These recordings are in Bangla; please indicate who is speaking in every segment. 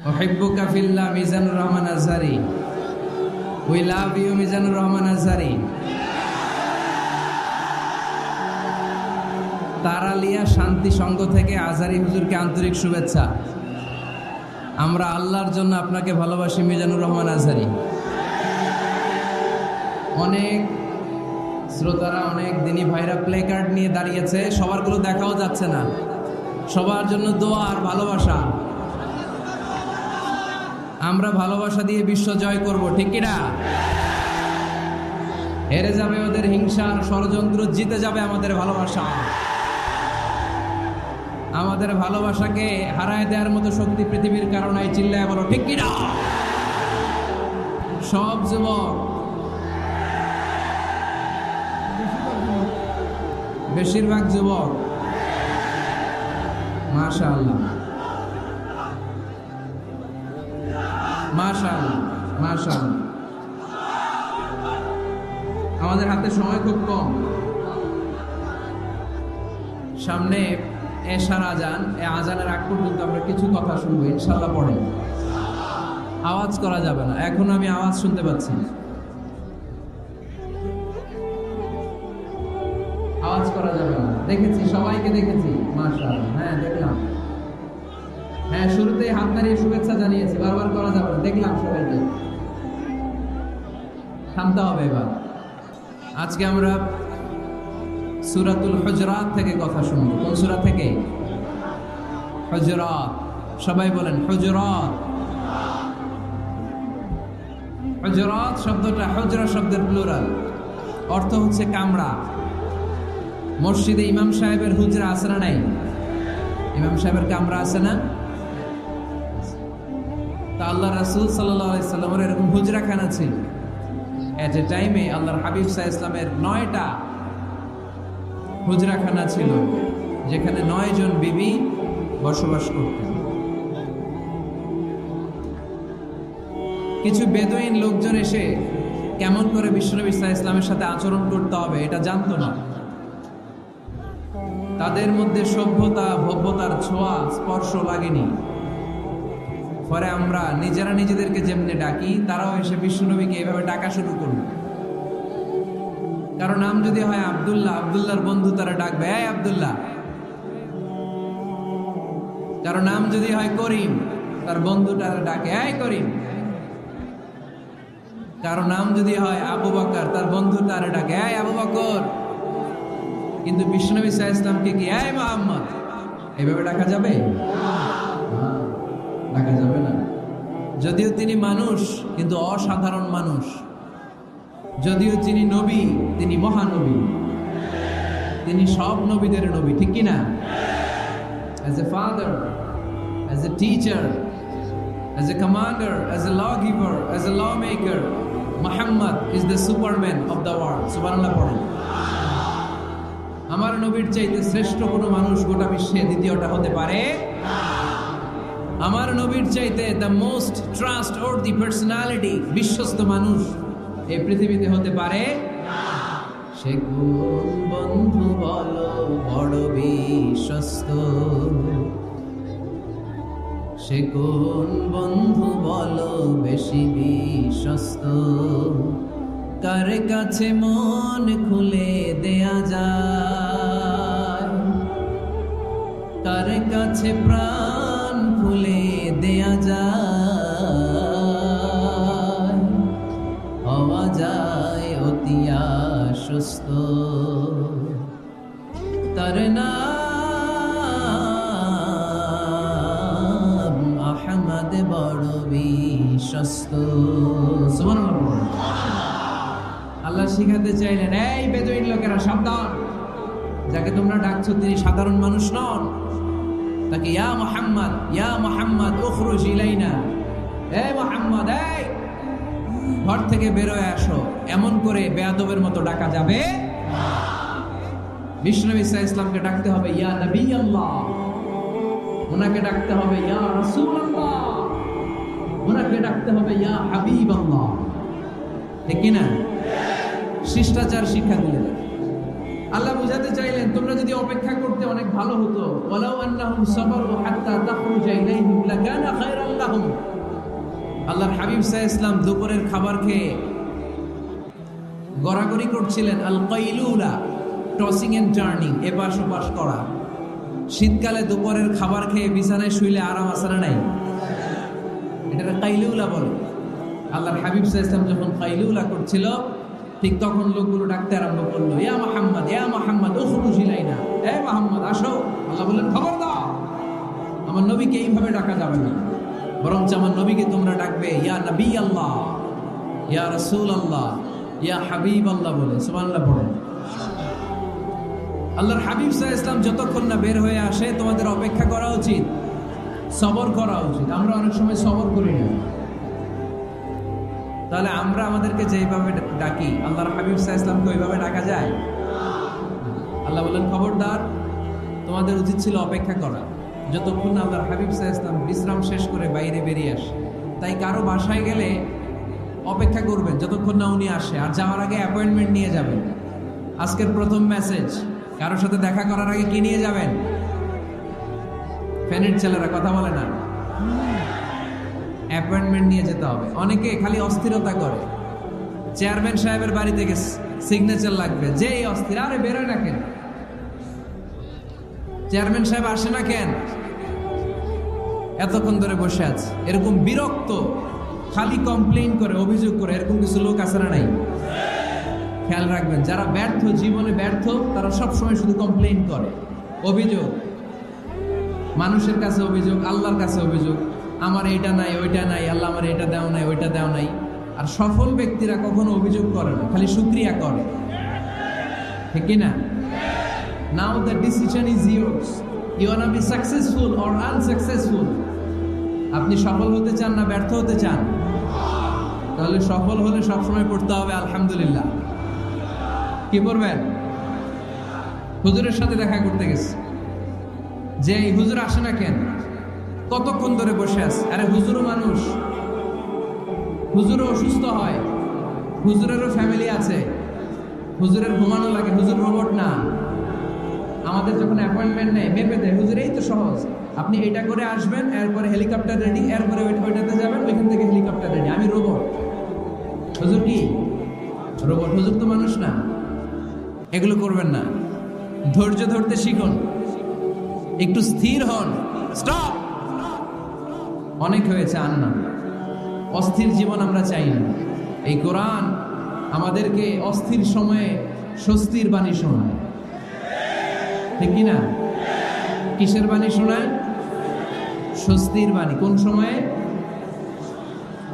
Speaker 1: ওহিব্বুকা ফিল্লাহ Mizanur Rahman Azhari. We love you Mizanur Rahman Azhari. Taralia Shanti Sangha থেকে আজহারি হুজুরকে আন্তরিক শুভেচ্ছা। আমরা আল্লাহর জন্য আপনাকে ভালোবাসি, মিজানুর রহমান আজহারি। অনেক শ্রোতারা অনেক দিনী ভাইরা প্লে কার্ড নিয়ে দাঁড়িয়েছে সবারগুলো দেখাও যাচ্ছে না। সবার জন্য দোয়া আর ভালোবাসা। আমরা ভালোবাসা দিয়ে বিশ্ব জয় করব, ঠিক কিনা? হেরে যাবে ওদের হিংসার ষড়যন্ত্র, জিতে যাবে আমাদের ভালোবাসা। আমাদের ভালোবাসাকে হারায় দেওয়ার মতো শক্তি পৃথিবীর কারণে চিল্লায় বলো, ঠিক কিনা? সব যুবক। বেশিরভাগ যুবক। মাশা আল্লাহ মাশাআল্লাহ আমাদের হাতে সময় খুব কম। সামনে এশার আজান, এ আজানের আগ পর্যন্ত আমরা কিছু কথা শুনব, ইনশাল্লাহ পড়ে আওয়াজ করা যাবে না, এখন আমি আওয়াজ শুনতে পাচ্ছি আওয়াজ করা যাবে না। দেখেছি, সবাইকে দেখেছি, মাশাআল্লাহ। হ্যাঁ দেখলাম। হ্যাঁ শুরুতেই হাত নাড়িয়ে শুভেচ্ছা জানিয়েছি, বারবার করা যাবে না। দেখলাম সবাইকে। থামতে হবে এবার। আজকে আমরা সুরাতুল হজরাত থেকে কথা শুনব। কোন সুরা থেকে? হজরাত। সবাই বলেন, হজরাত। হজরাত শব্দটা, হজরা শব্দের প্লুরাল অর্থ হচ্ছে কামড়া মসজিদে ইমাম সাহেবের হুজরা আছে না নাই? ইমাম সাহেবের কামরা আছে না? তা আল্লাহ রাসুল সাল্লামের এরকম হুজরাখানা ছিল। এট এ টাইমে আল্লাহর হাবিব সাহা ইসলামের নয়টা হুজরাখানা ছিল, যেখানে নয় জন বিবি বসবাস করতেন। কিছু বেদইন লোকজন এসে কেমন করে বিশ্বনবী সাহা ইসলামের সাথে আচরণ করতে হবে এটা জানতো না। তাদের মধ্যে সভ্যতা, ভব্যতার ছোঁয়া, স্পর্শ লাগেনি। পরে আমরা নিজেরা নিজেদেরকে যেমনি ডাকি, তারাও এসে বিশ্বনবীকে এভাবে ডাকা শুরু করল। কারণ নাম যদি হয় আবদুল্লাহ, আবদুল্লাহর বন্ধু তারা ডাকবে, এই আবদুল্লাহ। কারও নাম যদি হয় করিম, তার বন্ধু তারা ডাকে, এই করিম। কারও নাম যদি হয় আবু বকর, তার বন্ধু তারা ডাকে, এই আবু বকর। কিন্তু বিষ্ণনবী সাহা ইসলামকে কি, এই মোহাম্মদ? এভাবে ডাকা যাবে? ডাকা যাবে না। যদিও তিনি মানুষ, কিন্তু অসাধারণ মানুষ। যদিও তিনি নবী, তিনি মহানবী। তিনি সব নবীদের নবী, ঠিক কিনা? As a father as a teacher as a commander as a law giver as a law maker Muhammad is the superman of the world সুবহানাল্লাহ পড়েন। আমার নবীর চাইতে শ্রেষ্ঠ কোনো মানুষ গোটা বিশ্বে দ্বিতীয়টা হতে পারে আমার নবীর চাইতে the most trustworthy personality বিশ্বস্ত মানুষ এই পৃথিবীতে হতে পারে সে কোন বন্ধু বলো, বড় বিশ্বস্ত? সে কোন বন্ধু বলো, বেশি বিশ্বস্ত? কার কাছে মন খুলে দেয়া যায়? কার কাছে প্রাণ খুলে দেয়া যায়। হওয়া যায় অতি আশ্বস্ত তার আহমদ বড় বিশ্বস্ত। আল্লাহ শিখাতে চাইলেন, এই বেদুইন লোকেরা, সাবধান। যাকে তোমরা ডাকছো তিনি সাধারণ মানুষ নন। তাকে, ইয়া মোহাম্মদ ইয়া মোহাম্মদ, উখরুজ ইলাইনা। এই মোহাম্মদ, এই, ঘর থেকে বেরোয় আসো, এমন করে বেয়াদবের মতো ডাকা যাবে? বিষ্ণু ইসা ইসলামকে ডাকতে হবে, ইয়া নবী আল্লাহ ওনাকে ডাকতে হবে, ইয়া রাসূল আল্লাহ ওনাকে ডাকতে হবে, ইয়া হাবিব আল্লাহ ঠিক কিনা? শিষ্টাচার শিক্ষা দিলেন আল্লাহ বুঝাতে চাইলেন, তোমরা যদি অপেক্ষা করতে অনেক ভালো হতো লাহুম। আল্লাহর হাবিব আলাইহি ইসলাম দুপুরের খাবার খেয়ে গড়াগড়ি করছিলেন, আল কাইলুলা টসিং এন্ড টার্নিং এপাশ ওপাশ করা। শীতকালে দুপুরের খাবার খেয়ে বিছানায় শুইলে আরাম না নাই? এটা কাইলুলা বলে। আল্লাহর হাবিব আলাইহি ইসলাম যখন কাইলুলা করছিল ঠিক তখন লোকগুলো ডাকতে আরম্ভ করল, ইয়া মোহাম্মদ ইয়া মোহাম্মদ, উখরুজ ইলাইনা। এ মোহাম্মদ, আসো। আল্লাহ বললেন, খবর দাও। আমার নবীকে এইভাবে ডাকা যাবে না। বরঞ্চ আমার নবীকে তোমরা ডাকবে, ইয়া নবী আল্লাহ ইয়া রসুল আল্লাহ ইয়া হাবিব আল্লাহ বলে। সুবহানাল্লাহ, পড়ে। আল্লাহর হাবিব সাহ ইসলাম যতক্ষণ না বের হয়ে আসে, তোমাদের অপেক্ষা করা উচিত, সবর করা উচিত। আমরা অনেক সময় সবর করি না। তাহলে আমরা আমাদেরকে যেভাবে ডাকি, আল্লাহর হাবিব সাহ ইসলামকে ওইভাবে ডাকা যায়? আল্লাহ বলেন, খবরদার, তোমাদের উচিত ছিল অপেক্ষা করা। যতক্ষণ আল্লাহর হাবিব সাহ ইসলাম বিশ্রাম শেষ করে বাইরে বেরিয়ে আসে, তাই কারও বাসায় গেলে অপেক্ষা করবেন, যতক্ষণ না উনি আসে। আর যাওয়ার আগে অ্যাপয়েন্টমেন্ট নিয়ে যাবেন। আজকের প্রথম মেসেজ কারোর সাথে দেখা করার আগে কি নিয়ে যাবেন? ফ্যানের ছেলেরা কথা বলে না। অ্যাপয়েন্টমেন্ট নিয়ে যেতে হবে। অনেকে খালি অস্থিরতা করে। চেয়ারম্যান সাহেবের বাড়ি থেকে সিগনেচার লাগবে। যে এই অস্থির, আরে বেরোয় না কেন? চেয়ারম্যান সাহেব আসে না কেন? এতক্ষণ ধরে বসে আছে। এরকম বিরক্ত, খালি কমপ্লেন করে, অভিযোগ করে, এরকম কিছু লোক আছে না নাই? খেয়াল রাখবেন, যারা ব্যর্থ, জীবনে ব্যর্থ, তারা সবসময় শুধু কমপ্লেইন করে। অভিযোগ। মানুষের কাছে অভিযোগ, আল্লাহর কাছে অভিযোগ। আমার এটা নাই, ওইটা নাই, আল্লাহ আমার এটা দেও নাই, ওইটা দেও নাই। আর সফল ব্যক্তিরা কখনো অভিযোগ করে না, খালি শুক্রিয়া করে। ঠিক না now the decision is yours you are be successful or unsuccessful আপনি সফল হতে চান না ব্যর্থ হতে চান? তাহলে সফল হলে সবসময় পড়তে হবে, আলহামদুলিল্লাহ। কি পড়বেন? হুজুরের সাথে দেখা করতে গেছে। যে এই হুজুর আসে না কেন? কতক্ষণ ধরে বসে আছে? আরে হুজুরও মানুষ। হুজুরও অসুস্থ হয়। হুজুরেরও ফ্যামিলি আছে। হুজুরের ঘুমানো লাগে, হুজুর রোবট না। আমাদের যখন অ্যাপয়েন্টমেন্ট নেয়, মেপে দেয়, হুজুর, এই তো সহজ। আপনি এটা করে আসবেন, এরপরে হেলিকপ্টার রেডি এরপরে ওইটা- ওইটাতে যাবেন, ওইখান থেকে হেলিকপ্টার রেডি আমি রোবট হুজুর কি? রোবট হুজুর তো মানুষ না। এগুলো করবেন না। ধৈর্য ধরতে শিখুন। একটু স্থির হন। স্টপ অনেক হয়েছে আর না। অস্থির জীবন আমরা চাই না। এই কোরআন আমাদেরকে অস্থির সময়ে স্বস্তির বাণী শোনায়। ঠিক কি না? কিসের বাণী শোনায়? স্বস্তির বাণী। কোন সময়ে?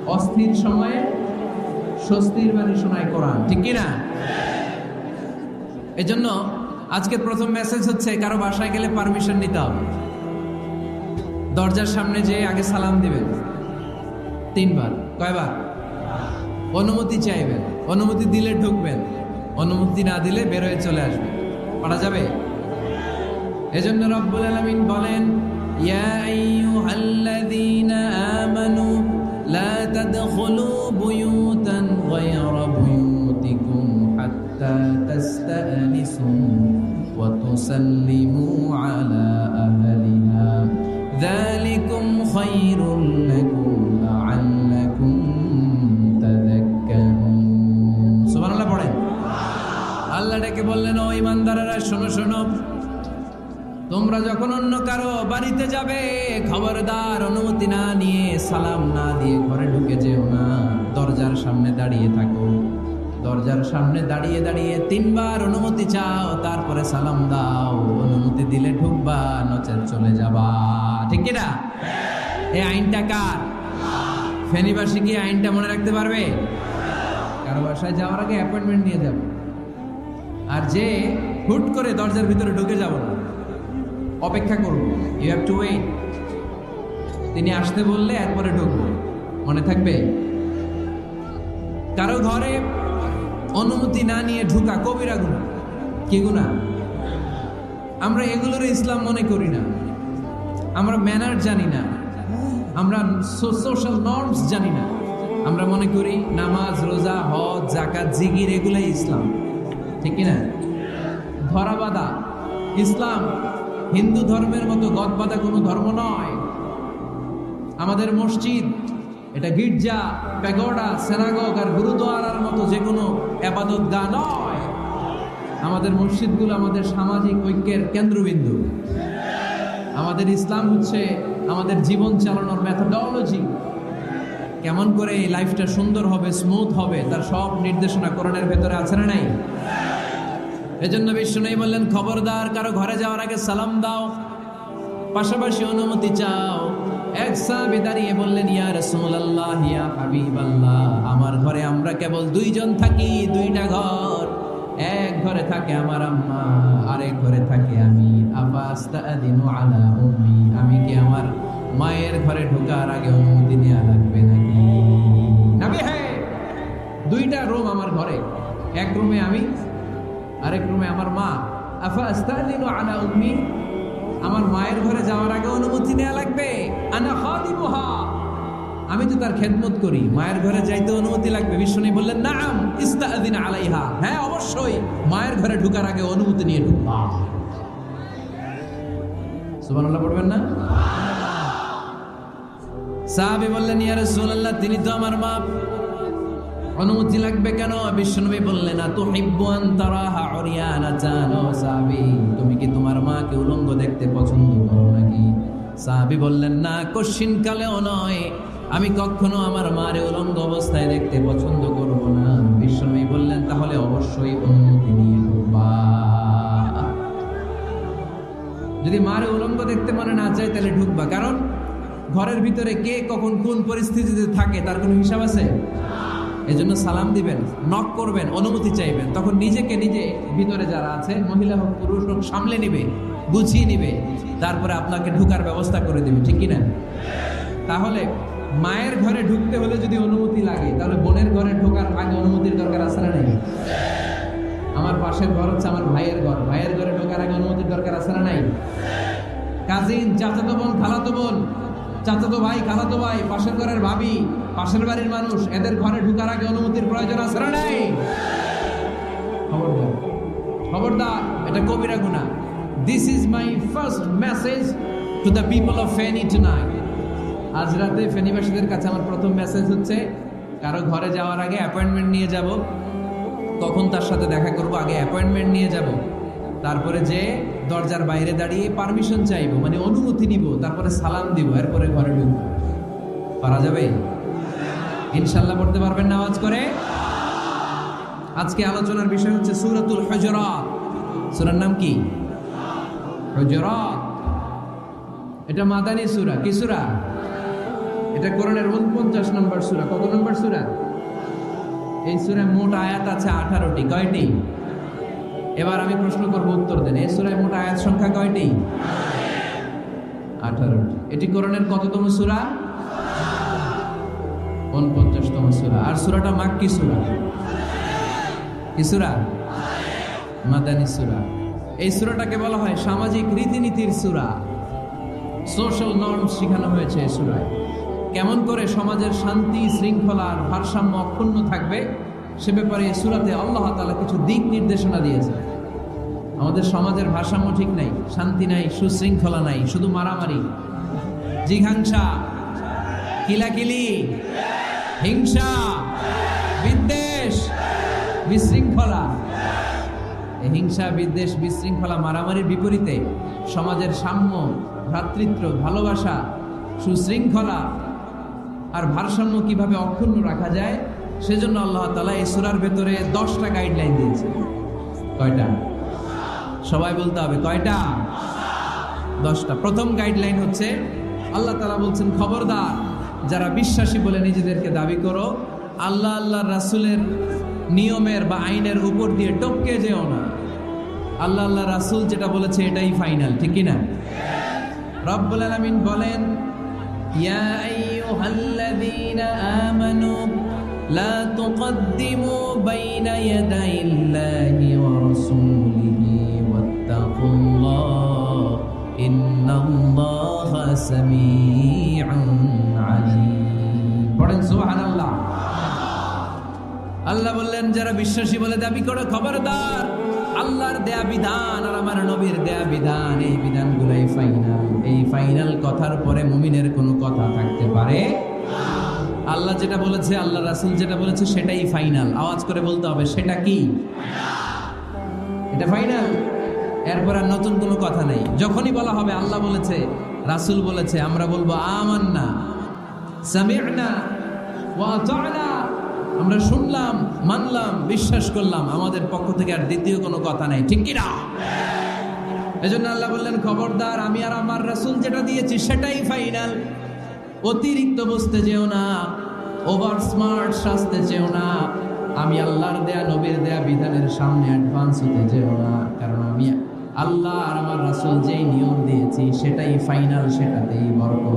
Speaker 1: অস্থির সময়ে স্বস্তির বাণী শোনায় কোরআন। ঠিক কি না? এজন্য আজকের প্রথম মেসেজ হচ্ছে, কারও বাসায় গেলে পারমিশন নিতে হবে। দরজার সামনে যেয়ে আগে সালাম দিবেন। তিনবার। কয়বার? অনুমতি চাইবেন। অনুমতি দিলে ঢুকবেন। অনুমতি না দিলে বের হয়ে চলে আসবেন। পারা যাবে? এজন্য রব্বুল আলামিন বলেন আহলিহা যালিকুম খায়রুল লাকুম লাআল্লাকুম তাযাক্কারুন সুবহানাল্লাহ পড়েন। আল্লাহ ডেকে বললেন, ও ইমানদারেরা শোনো শোনো। তোমরা যখন অন্য কারও বাড়িতে যাবে, খবরদার অনুমতি না নিয়ে, সালাম না দিয়ে ঘরে ঢুকে যেও না। দরজার সামনে দাঁড়িয়ে থাকো। দরজার সামনে দাঁড়িয়ে দাঁড়িয়ে তিনবার অনুমতি চাও, তারপরে সালাম দাও। অনুমতি দিলে ঢুকবা নচেত চলে যাবা। ঠিক কি না? এই আইনটা কার? ফেনীবাসী কি আইনটা মনে রাখতে পারবে? কারও বাসায় যাওয়ার আগে অ্যাপয়েন্টমেন্ট নিয়ে যাবে। আর যে হুট করে দরজার ভিতরে ঢুকে যাব না, অপেক্ষা করব। ইউ হ্যাভ টু ওয়েট তিনি আসতে বললে এরপরে ঢুকবো। মনে থাকবে? কারও ঘরে অনুমতি না নিয়ে ঢুকা কবিরা গুণা। কি গুণা? আমরা এগুলোর ইসলাম মনে করি না। আমরা ম্যানার জানি না। আমরা সোশ্যাল নর্মস জানি না। আমরা মনে করি নামাজ, রোজা, হজ জাকাত জিগির এগুলাই ইসলাম। ঠিক না ধরাবাদা ইসলাম হিন্দু ধর্মের মতো গদবাদা কোনো ধর্ম নয়। আমাদের মসজিদ, এটা গির্জা, প্যাগোডা, সেনাগগ আর গুরুদুয়ারার মতো যে কোনো আবাদত গা নয়। আমাদের মসজিদগুলো আমাদের সামাজিক ঐক্যের কেন্দ্রবিন্দু। আমাদের ইসলাম হচ্ছে আমাদের জীবন চালানোর মেথোডলজি কেমন করে এই লাইফটা সুন্দর হবে স্মুথ হবে, তার সব নির্দেশনা কোরআনের ভেতরে আছে না নাই? এজন্য বিশ্ব নেই বললেন, খবরদার, কারও ঘরে যাওয়ার আগে সালাম দাও। পাশাপাশি অনুমতি চাও। এক সাহাবী দাঁড়িয়ে বললেন, ইয়া রাসূলুল্লাহ, ইয়া আমার ঘরে আমরা কেবল দুইজন থাকি, দুইটা ঘর। এক ঘরে থাকে আমার আম্মা, আরেক ঘরে থাকে আমি। আমি কি আমার মায়ের ঘরে ঢোকার আগে অনুমতি নেওয়া লাগবে নাকি? দুইটা রুম আমার ঘরে। এক রুমে আমি, আরেক রুমে আমার মা। আফা আস্তাদিনু আলা উম্মি, আমার মায়ের ঘরে যাওয়ার আগে অনুমতি নেওয়া লাগবে। আনা খাদিমুহা। আমি তো তার খেদমত করি। মায়ের ঘরে যাইতে অনুমতি লাগবে। বিষ্ণু বললেন, নাম ইস্তাদিন আলাইহা। হ্যাঁ অবশ্যই। মায়ের ঘরে ঢুকার আগে অনুমতি নিয়ে ঢুকবা উলঙ্গ দেখতে পছন্দ করো নাকি? সাহাবী বললেন, না কশিন কালেও নয়। আমি কখনো আমার মারে উলঙ্গ অবস্থায় দেখতে পছন্দ করব না। বিশ্বনবী বললেন, তাহলে অবশ্যই অনুমতি নিয়ে যদি মারে উলঙ্গ দেখতে মনে না চায়, তাহলে ঢুকবা। কারণ ঘরের ভিতরে কে কখন কোন পরিস্থিতিতে থাকে, তার কোনো হিসাব আছে? এজন্য সালাম দিবেন, নক করবেন, অনুমতি চাইবেন। তখন নিজেকে নিজে ভিতরে যারা আছে, মহিলা হোক, পুরুষ হোক, সামলে নিবে, গুছিয়ে নিবে। তারপরে আপনাকে ঢুকার ব্যবস্থা করে দিবে, ঠিক কিনা? তাহলে মায়ের ঘরে ঢুকতে হলে যদি অনুমতি লাগে, তাহলে বোনের ঘরে ঢোকার আগে অনুমতির দরকার আছে না নাই? আমার পাশের ঘর হচ্ছে আমার ভাইয়ের ঘর। ভাইয়ের ঘরে ঢোকার আগে অনুমতির দরকার আছে না নাই? কাজিন, চাচাতো বোন, খালাতো বোন, চাচাতো ভাই, খালাতো ভাই, পাশের ঘরের ভাবি, পাশের বাড়ির মানুষ, এদের ঘরে ঢুকার আগে অনুমতির প্রয়োজন আছে না নাই? খবরদার। খবরদার, এটা কবিরা গুণা this is my first message to the people of Feni tonight আজ রাতে ফেনীবাসীদের কাছে আমার প্রথম মেসেজ হচ্ছে, কারও ঘরে যাওয়ার আগে অ্যাপয়েন্টমেন্ট নিয়ে যাব। কখন তার সাথে দেখা করব, আগে অ্যাপয়েন্টমেন্ট নিয়ে যাব। তারপরে যে দরজার বাইরে দাঁড়িয়ে পারমিশন চাইব মানে অনুমতি নিব, তারপরে সালাম দিব, এরপরে ঘরে ঢুকবো। পারা যাবে? ইনশাল্লাহ পড়তে পারবেন না আওয়াজ করে আজকে আলোচনার বিষয় হচ্ছে সুরাতুল হজরাত। সুরার নাম কি? হজরাত। এটা মাদানী সুরা, কি সুরা? এটা কোরআনের উনপঞ্চাশ নম্বর সুরা। কত নম্বর সুরা? এই সুরায় মোট আয়াত আছে আঠারোটি। কয়টি? এবার আমি প্রশ্ন করব উত্তর দেন। এই সুরায় মোট আয়াত সংখ্যা কয়টি? আঠারোটি। এটি কোরআনের কততম সুরা? উনপঞ্চাশতম সুরা। আর সুরাটা মাক্কি সুরা। কি সুরা? মাদানী সুরা। এই সুরাটাকে বলা হয় সামাজিক রীতিনীতির সুরা। সোশ্যাল নর্ম শেখানো হয়েছে এই সুরায়। কেমন করে সমাজের শান্তি শৃঙ্খলার ভারসাম্য অক্ষুণ্ণ থাকবে, সে ব্যাপারে সুরাতে আল্লাহ তালা কিছু দিক নির্দেশনা দিয়েছে আমাদের সমাজের ভারসাম্য ঠিক নাই, শান্তি নাই, সুশৃঙ্খলা নাই, শুধু মারামারি। জিঘাংসা, কিলাকিলি, হিংসা, বিদ্বেষ, বিশৃঙ্খলা। হিংসা, বিদ্বেষ, বিশৃঙ্খলা, মারামারির বিপরীতে সমাজের সাম্য, ভ্রাতৃত্ব, ভালোবাসা, সুশৃঙ্খলা আর ভারসাম্য কীভাবে অক্ষুণ্ণ রাখা যায়, সেজন্য আল্লাহ তালা এই সুরার ভেতরে দশটা গাইডলাইন দিয়েছে। কয়টা? সবাই বলতে হবে, কয়টা? দশটা। প্রথম গাইডলাইন হচ্ছে, আল্লাহ তালা বলছেন, খবরদার, যারা বিশ্বাসী বলে নিজেদেরকে দাবি করো, আল্লাহ আল্লাহ রাসুলের নিয়মের বা আইনের উপর দিয়ে টপকে যেও না। আল্লাহ আল্লাহ রাসুল যেটা বলেছে, এটাই ফাইনাল ঠিক কিনা? রব্বুল আলামিন বলেন, ইয়া আইয়ুহাল্লাযীনা আমানু লা তুকদ্দিমু বাইনা ইয়াদাইল্লাহি ওয়া রাসূলিহি ওয়াত্তাকুল্লাহ ইন্নাল্লাহা সামিউন আলীম পড়েন সুবহানাল্লাহ। আল্লাহ বললেন যারা বিশ্বাসী বলে দাবি করো খবরদার। আল্লাহর দেয়া বিধান আর আমার নবীর দেয়া বিধান এই বিধানগুলাই ফাইনাল এই ফাইনাল কথার পরে মুমিনের কোনো কথা থাকতে পারে? আল্লাহ যেটা বলেছে, আল্লাহ রাসূল যেটা বলেছে, সেটাই ফাইনাল। আওয়াজ করে বলতে হবে, সেটা কি? এটা ফাইনাল? এরপর আর নতুন কোনো কথা নেই। যখনই বলা হবে, আল্লাহ বলেছে, রাসূল বলেছে, আমরা বলব, আমান্না, সামি'না আমরা শুনলাম, মানলাম, বিশ্বাস করলাম, আমাদের পক্ষ থেকে আর দ্বিতীয় কোনো কথা নাই। ঠিক কি না এজন্য আল্লাহ বললেন, খবরদার, আমি আর আমার রাসূল যেটা দিয়েছি সেটাই ফাইনাল। অতিরিক্ত বুঝতে যেও না, ওভার স্মার্ট সাজতে যেও না, আমি আল্লাহর দেয়া, নবীর দেয়া বিধানের সামনে অ্যাডভান্স হতে যেও না, কারণ আমি আল্লাহ আর আমার রাসূল যেই নিয়ম দিয়েছি সেটাই ফাইনাল, সেটাতেই বরকত।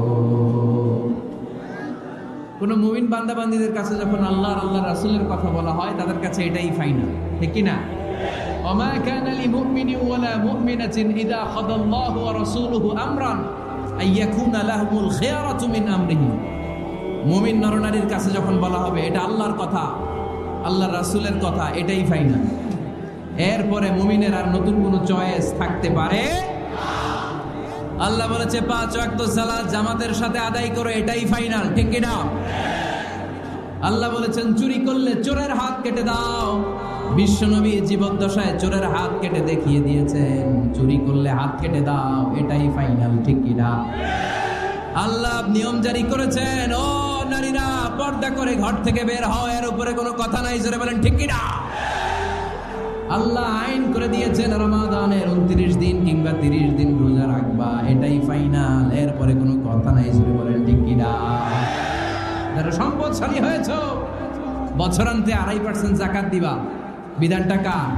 Speaker 1: কোনো মুমিন বান্দাবান্দিদের কাছে যখন আল্লাহ আর আল্লাহ রাসুলের কথা বলা হয়, তাদের কাছে এটাই ফাইনাল, ঠিক কি না? وما كان لمؤمن ولا مؤمنة إذا قضى الله ورسوله أمرا أن يكون لهم الخيارة من أمره মুমিন নরনারীর কাছে যখন বলা হবে এটা আল্লাহর কথা আল্লাহর রাসূলের কথা এটাই ফাইনাল এরপরে মুমিনের আর নতুন কোনো চয়েস থাকতে পারে আল্লাহ বলেছে পাঁচ ওয়াক্ত সালাত জামাতের সাথে আদায় করো এটাই ফাইনাল ঠিক কি না আল্লাহ বলেছেন চুরি করলে চোরের হাত কেটে দাও বিশ্বনবী জীবদ্দশায় চোরের হাত কেটে দেখিয়ে দিয়েছেন, চুরি করলে হাত কেটে দাও, এটাই ফাইনাল ঠিক কি না? আল্লাহ নিয়ম জারি করেছেন, ও নারীরা, পর্দা করে ঘর থেকে বের হও, এর উপরে কোনো কথা নাই, জোরে বলেন, ঠিক কি না? আল্লাহ আইন করে দিয়েছেন, রমাদানের উনত্রিশ দিন কিংবা তিরিশ দিন রোজা রাখবা, এটাই ফাইনাল এরপরে কোনো কথা নাই, জোরে বলেন, ঠিক কি না? যারা সম্পদশালী হয়েছ, বছরান্তে আড়াই পার্সেন্ট জাকাত দিবা। বিধানটা কার?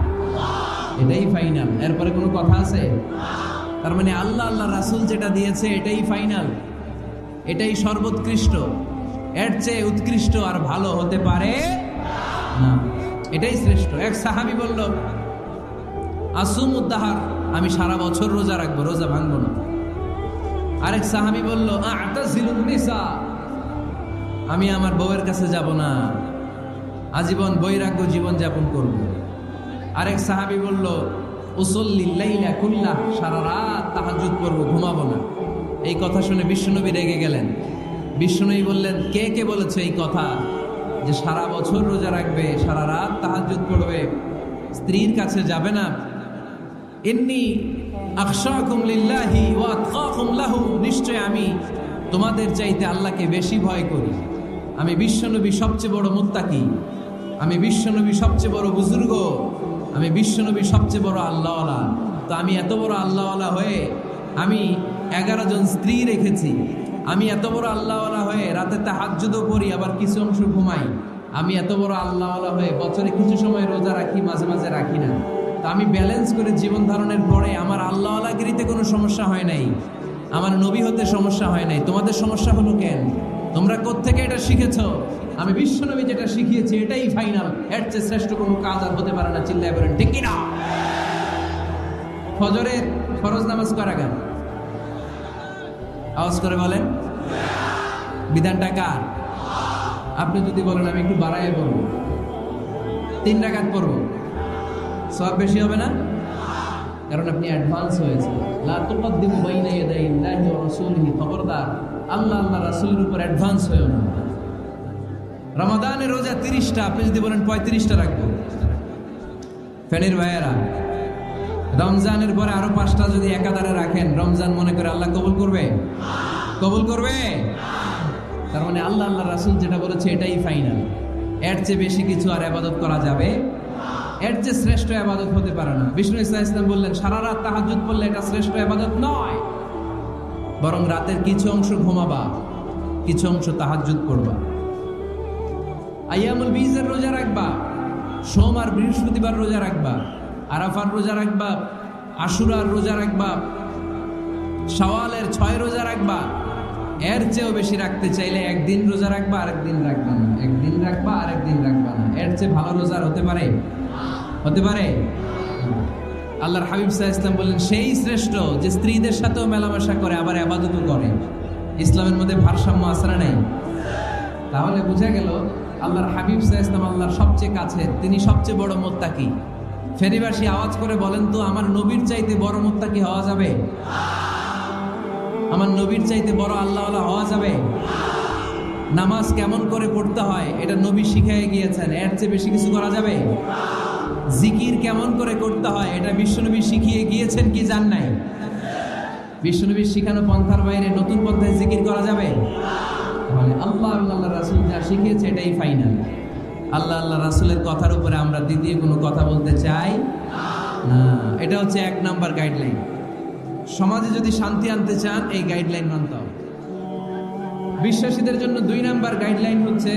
Speaker 1: এটাই ফাইনাল এরপরে কোনো কথা আছে? তার মানে আল্লাহ আল্লাহ রাসুল যেটা দিয়েছে, এটাই ফাইনাল এটাই সর্বোৎকৃষ্ট। এর চেয়ে উৎকৃষ্ট আর ভালো হতে পারে না। এটাই শ্রেষ্ঠ। এক সাহাবি বলল আসুম উদ্দাহার আমি সারা বছর রোজা রাখব, রোজা ভাঙবো না। আরেক সাহাবি বলল আমি আমার বউয়ের কাছে যাব না। আজীবন বৈরাগ্য জীবন যাপন করব। আরেক সাহাবি বলল উসল্লিল্লাইলা কুল্লাহ সারা রাত তাহাজুদ করব, ঘুমাবো না। এই কথা শুনে বিশ্বনবী রেগে গেলেন। বিশ্বনবী বললেন, কে কে বলেছে এই কথা যে সারা বছর রোজা রাখবে, সারা রাত তাহাজুদ পড়বে স্ত্রীর কাছে যাবে না? এমনি লাহু। নিশ্চয় আমি তোমাদের চাইতে আল্লাহকে বেশি ভয় করি। আমি বিশ্বনবী সবচেয়ে বড় মুত্তাকি। আমি বিশ্বনবী সবচেয়ে বড় বুজুর্গ, আমি বিশ্বনবী সবচেয়ে বড় আল্লাহওয়ালা। তো আমি এত বড় আল্লাহওয়ালা হয়ে আমি এগারো জন স্ত্রী রেখেছি। আমি এত বড় আল্লাহওয়ালা হয়ে রাতে তাহাজ্জুদও করি আবার কিছু অংশ ঘুমাই। আমি এত বড় আল্লাহওয়ালা হয়ে বছরে কিছু সময় রোজা রাখি, মাঝে মাঝে রাখি না। তা আমি ব্যালেন্স করে জীবন ধারণের পরে আমার আল্লাহওয়ালাগিরিতে কোনো সমস্যা হয় নাই। আমার নবী হতে সমস্যা হয় নাই। তোমাদের সমস্যা হলো কেন? তোমরা কোত্থেকে এটা শিখেছ? আমি বিশ্বনবী যেটা শিখিয়েছি, এটাই ফাইনাল এর চেয়ে শ্রেষ্ঠ কোনো কাজ আর হতে পারে না, চিল্লায় বলেন, ঠিক না ফজরের ফরজ নামাজ করা কেন আওয়াজ করে বলেন। বিধানটা কার? আপনি যদি বলেন, আমি একটু বাড়াই বলব। তিন রাকাত পড়ব। সব বেশি হবে না? কারণ আপনি অ্যাডভান্স হয়েছে খবরদার। আল্লাহ আল্লাহ রাসূলের উপর অ্যাডভান্স হয়েও না। রমাদানের রোজা তিরিশটা, আপনি যদি বলেন পঁয়ত্রিশটা রাখব। ফেনের ভাইয়েরা, রমজানের পরে আরও পাঁচটা যদি একাধারে রাখেন, রমজান মনে করে আল্লাহ কবুল করবে? কবুল করবে? তার মানে আল্লাহ আল্লাহ রাসুল যেটা বলেছে এটাই ফাইনাল এর চেয়ে বেশি কিছু আর আবাদত করা যাবে? এর চেয়ে শ্রেষ্ঠ আবাদত হতে পারে না। বিষ্ণু ইসলাম ইসলাম বললেন, সারা রাত তাহাজুদ করলে এটা শ্রেষ্ঠ আবাদত নয়। বরং রাতের কিছু অংশ ঘুমাবা, কিছু অংশ তাহাজুদ করবা আইয়ামুল বীজের রোজা রাখবা, সোম আর বৃহস্পতিবার রোজা রাখবা, আরাফার রোজা রাখবা, আশুরার রোজা রাখবা সওয়ালের ছয় রোজা রাখবা, এর চেয়েও বেশি রাখতে চাইলে একদিন রোজা রাখবা, আরেকদিন রাখবা না। একদিন রাখবা, আরেকদিন রাখবা না। এর চেয়ে ভালো রোজা আর হতে পারে? হতে পারে? আল্লাহর হাবিব সাহা ইসলাম বললেন, সেই শ্রেষ্ঠ যে স্ত্রীদের সাথেও মেলামেশা করে, আবার আবাদতও করে। ইসলামের মধ্যে ভারসাম্য আশ্রা নেই? তাহলে বোঝা গেল আল্লাহর হাবিব সাহা আল্লাহর সবচেয়ে কাছে, তিনি সবচেয়ে বড় মোত্তাকি। ফেরিবাসী আওয়াজ করে বলেন তো, আমার নবীর চাইতে বড় মুক্তা কি হওয়া যাবে? আমার নবীর চাইতে বড় আল্লাহ হওয়া যাবে? নামাজ কেমন করে পড়তে হয়, এটা নবী শিখাই গিয়েছেন, এর চেয়ে বেশি কিছু করা যাবে? জিকির কেমন করে করতে হয়, এটা বিশ্বনবী শিখিয়ে গিয়েছেন কি জান নাই? বিশ্বনবীর শিখানো পন্থার বাইরে নতুন পন্থায় জিকির করা যাবে? মানে আল্লাহ আল্লাহ রাসুল যা শিখিয়েছে এটাই ফাইনাল আল্লাহ আল্লাহ রাসুলের কথার উপরে আমরা দ্বিতীয় কোনো কথা বলতে চাই না। এটা হচ্ছে এক নাম্বার গাইডলাইন সমাজে যদি শান্তি আনতে চান, এই গাইডলাইন মানতে হবে। বিশ্বাসীদের জন্য দুই নাম্বার গাইডলাইন হচ্ছে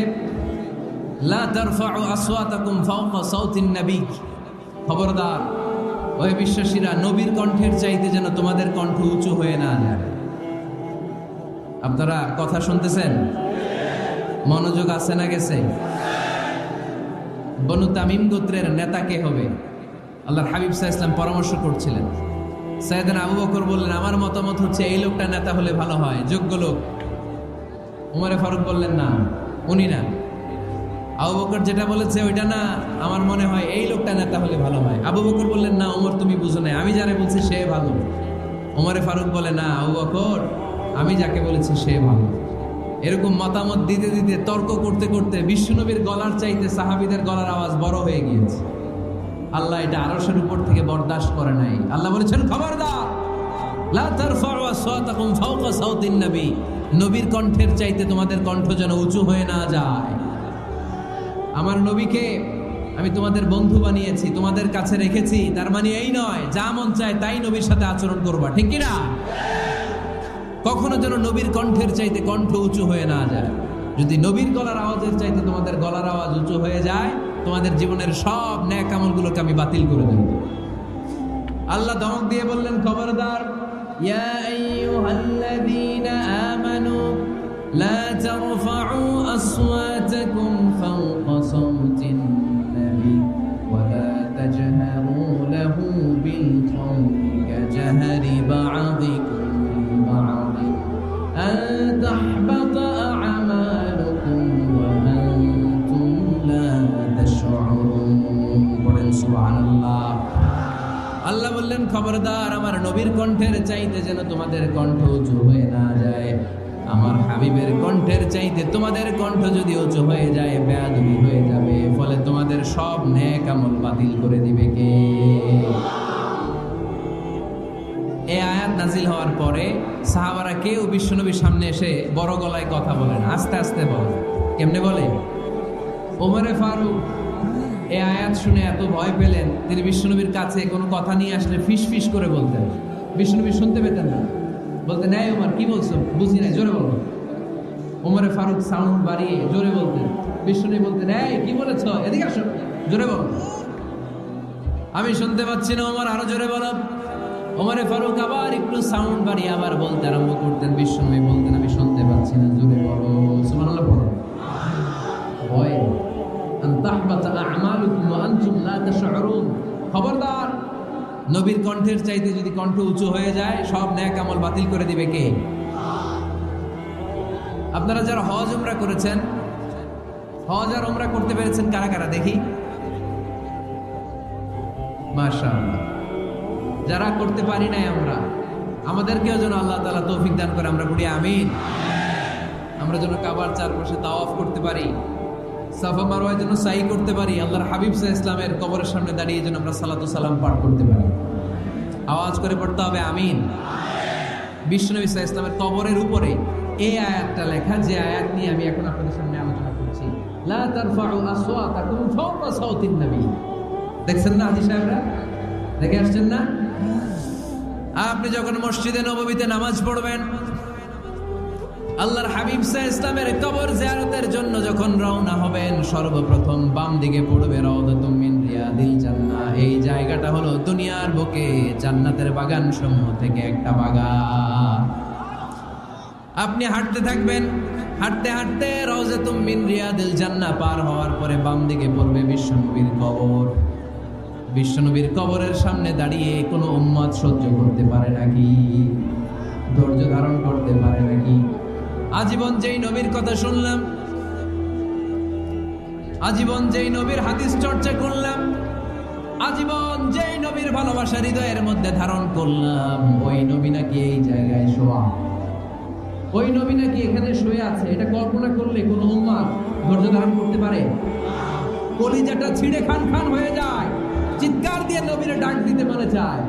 Speaker 1: খবরদার, ওই বিশ্বাসীরা নবীর কণ্ঠের চাইতে যেন তোমাদের কণ্ঠ উঁচু হয়ে না যায়। আপনারা কথা শুনতেছেন? মনোযোগ আছে না গেছে? বনু তামিম গোত্রের নেতা কে হবে? আল্লাহর হাবিব সাহা ইসলাম পরামর্শ করছিলেন। সাইদান আবু বকর বললেন, আমার মতামত হচ্ছে এই লোকটা নেতা হলে ভালো হয়, যোগ্য লোক। উমরে ফারুক বললেন, না, উনি না। আবু বকর যেটা বলেছে ওইটা না, আমার মনে হয় এই লোকটা নেতা হলে ভালো হয়। আবু বকর বললেন, না ওমর তুমি বুঝো না আমি যারে বলছি সে ভালো। ওমরে ফারুক বলে, না, আবু বকর আমি যাকে বলেছি সে ভালো। এরকম মতামত দিতে দিতে, তর্ক করতে করতে বিশ্বনবীর গলার চাইতে সাহাবিদের গলার আওয়াজ বড় হয়ে গিয়েছে। আল্লাহ এটা আরসের উপর থেকে বরদাস্ত করে নাই। আল্লাহ বলেছেন, খবরদার নবীর কণ্ঠের চাইতে তোমাদের কণ্ঠ যেন উঁচু হয়ে না যায়। আমার নবীকে আমি তোমাদের বন্ধু বানিয়েছি, তোমাদের কাছে রেখেছি, তার মানে এই নয়, যা মন চায় তাই নবীর সাথে আচরণ করবা, ঠিক কিনা? কখনো যেন নবীর কণ্ঠের চাইতে কণ্ঠ উঁচু হয়ে না যায়। যদি নবীর গলার আওয়াজের চাইতে তোমাদের গলার আওয়াজ উঁচু হয়ে যায়, তোমাদের জীবনের সব ন্যাক আমলগুলোকে আমি বাতিল করে দেব। আল্লাহ ধমক দিয়ে বললেন, খবরদার তারফাউ আসওয়াতাকুম ফাওকা সাওতিন। নবী খবরদার, আমার নবীর কণ্ঠের চাইতে যেন তোমাদের কণ্ঠ উঁচু হয়ে না যায়। আমার হাবিবের কণ্ঠের চাইতে তোমাদের কণ্ঠ যদি উঁচু হয়ে যায়, বেয়াদবি হয়ে যাবে। ফলে তোমাদের সব ন্যাক আমল বাতিল করে দিবে কে? এই আয়াত নাজিল হওয়ার পরে সাহাবারা কেউ বিশ্বনবীর সামনে এসে বড় গলায় কথা বলেন আস্তে আস্তে বলে। কেমনে বলে? ওমরে ফারুক এই আয়াত শুনে এত ভয় পেলেন তিনি বিশ্বনবীর কাছে কোনো কথা নিয়ে আসলে ফিস ফিস করে বলতেন। বিশ্বনবী শুনতে পেতেন না। বলতেন, এই ওমর, কি বলছো? বুঝি নাই, জোরে বলো। ওমরে ফারুক সাউন্ড বাড়িয়ে জোরে বলতেন। বিশ্বনবী বলতেন, এই, কি বলেছ? এদিকে আসো, জোরে বলো। আমি শুনতে পাচ্ছি না, ওমর, আরও জোরে বলো। ওমরে ফারুক আবার একটু সাউন্ড বাড়িয়ে আবার বলতে আরম্ভ করতেন। বিশ্বনবী বলতেন, আমি শুনতে পাচ্ছি না, জোরে বলো। পড়ো। ভয়। খবরদার, নবীর কণ্ঠের চাইতে যদি কণ্ঠ উঁচু হয়ে যায়, সব ন্যাক আমল বাতিল করে দিবে কে? আপনারা যারা হজ উমরা করেছেন, হজ আর উমরা করতে পেরেছেন কারা কারা? দেখি। যারা করতে পারি নাই আমরা, আমাদেরকেও যেন আল্লাহ তৌফিক দান করে, আমরা পড়ি আমিন। আমরা যেন কাবার চারপাশে তাওয়াফ করতে পারি। সাফা মারোয়ার জন্য সাই করতে পারি, আল্লাহর হাবিব সাহ ইসলামের কবরের সামনে দাঁড়িয়ে যেন আমরা সালাতু সালাম পাঠ করতে পারি। আওয়াজ করে পড়তে হবে, আমিন। বিশ্বনবী সাহ ইসলামের কবরের উপরে এই আয়াতটা লেখা, যে আয়াত নিয়ে আমি এখন আপনাদের সামনে আলোচনা করছি। দেখছেন না সাহেবরা? দেখে আসছেন না? আপনি যখন মসজিদে নবমীতে নামাজ পড়বেন আল্লাহর হাবিব সাহ ইসলামের কবর জিয়ারতের জন্য যখন রওনা হবেন, সর্বপ্রথম বাম দিকে পড়বে মিন রিয়াদিল জান্নাহ। এই জায়গাটা হলো দুনিয়ার বুকে, জান্নাতের বাগান সমূহ থেকে একটা বাগান। আপনি হাঁটতে থাকবেন, হাঁটতে হাঁটতে রওজাতুম মিন রিয়াদিল জান্নাহ পার হওয়ার পরে বাম দিকে পড়বে বিশ্বনবীর কবর। বিশ্বনবীর কবরের সামনে দাঁড়িয়ে কোনো উম্মত সহ্য করতে পারে নাকি? ধৈর্য ধারণ করতে পারে নাকি? আজীবন যেই নবীর কথা শুনলাম, আজীবন যেই নবীর হাদিস চর্চা করলাম, আজীবন যেই নবীর ভালোবাসা হৃদয়ের মধ্যে ধারণ করলাম, ওই নবী নাকি এই জায়গায় শোয়া। ওই নবী নাকি এখানে শুয়ে আছে, এটা কল্পনা করলে কোন উম্মা ধৈর্য ধারণ করতে পারে? কলিজাটা ছিঁড়ে খান খান হয়ে যায়, চিৎকার দিয়ে নবীরে ডাক দিতে মনে চায়।